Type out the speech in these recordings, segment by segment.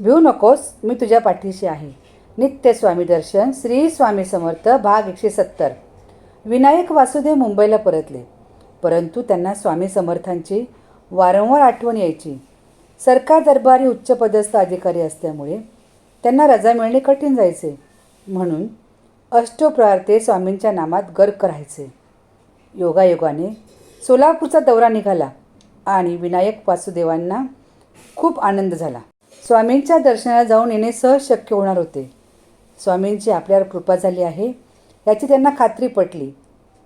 भिऊ नकोस मी तुझ्या पाठीशी आहे. नित्य स्वामी दर्शन श्री स्वामी समर्थ भाग एकशे सत्तर. विनायक वासुदेव मुंबईला परतले. परंतु त्यांना स्वामी समर्थांची वारंवार आठवण यायची. सरकार दरबारी उच्चपदस्थ अधिकारी असल्यामुळे त्यांना रजा मिळणे कठीण जायचे. म्हणून अष्टोप्रार्थे स्वामींच्या नामात गर्क राहायचे. योगायोगाने सोलापूरचा दौरा निघाला आणि विनायक वासुदेवांना खूप आनंद झाला. स्वामींच्या दर्शनाला जाऊन येणे सहज शक्य होणार होते. स्वामींची आपल्यावर कृपा झाली आहे याची त्यांना खात्री पटली.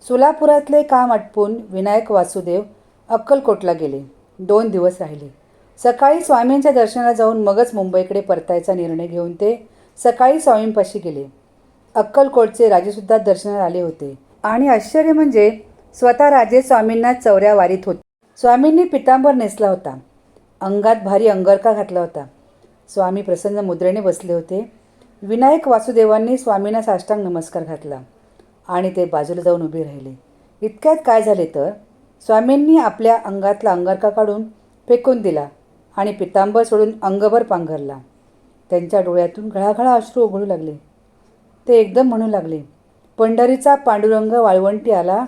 सोलापुरातले काम आटपून विनायक वासुदेव अक्कलकोटला गेले. दोन दिवस राहिले. सकाळी स्वामींच्या दर्शनाला जाऊन मगच मुंबईकडे परतायचा निर्णय घेऊन ते सकाळी स्वामींपाशी गेले. अक्कलकोटचे राजेसुद्धा दर्शनाला आले होते. आणि आश्चर्य म्हणजे स्वतः राजे स्वामींना चौऱ्या वारीत होते. स्वामींनी पितांबर नेसला होता. अंगात भारी अंगरका घातला होता. स्वामी प्रसन्न मुद्रेने बसले होते. विनायक वासुदेवांनी स्वामींना साष्टांग नमस्कार घातला आणि ते बाजूला जाऊन उभे राहिले. इतक्यात काय झाले तर? स्वामींनी आपल्या अंगातला अंगारका काढून फेकून दिला आणि पितांबर सोडून अंगभर पांघरला त्यांच्या डोळ्यातून घळाघळा अश्रू उघडू लागले. ते एकदम म्हणू लागले पंढरीचा पांडुरंग वाळवंटी आला.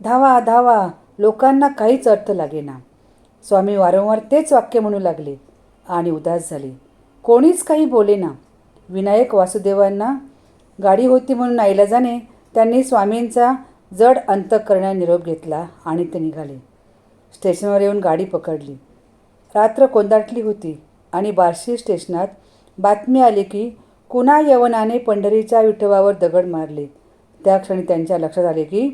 धावा धावा लोकांना काहीच अर्थ लागेना. स्वामी वारंवार तेच वाक्य म्हणू लागले आणि उदास झाले. कोणीच काही बोलेना विनायक वासुदेवांना गाडी होती म्हणून नाईलाजाने त्यांनी स्वामींचा जड अंतकरण्या निरोप घेतला आणि ते निघाले. स्टेशनवर येऊन गाडी पकडली. रात्र कोंदाटली होती आणि बार्शी स्टेशनात बातमी आली की कुणा यवनाने पंढरीच्या विठोबावर दगड मारले. त्या क्षणी त्यांच्या लक्षात आले की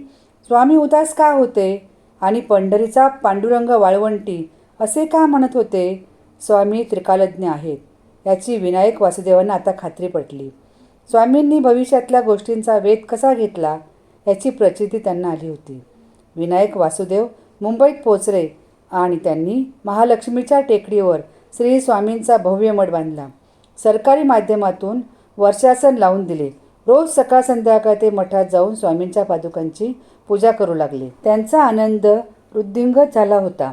स्वामी उदास का होते आणि पंढरीचा पांडुरंग वाळवंटी असे का म्हणत होते? स्वामी त्रिकालज्ञ आहेत. याची विनायक वासुदेवांना आता खात्री पटली. स्वामींनी भविष्यातल्या गोष्टींचा वेध कसा घेतला याची प्रचिती त्यांना आली होती. विनायक वासुदेव मुंबईत पोचले आणि त्यांनी महालक्ष्मीच्या टेकडीवर श्री स्वामींचा भव्य मठ बांधला. सरकारी माध्यमातून वर्षासन लावून दिले. रोज सकाळ संध्याकाळ ते मठात जाऊन स्वामींच्या पादुकांची पूजा करू लागले. त्यांचा आनंद वृद्धिंगत झाला होता.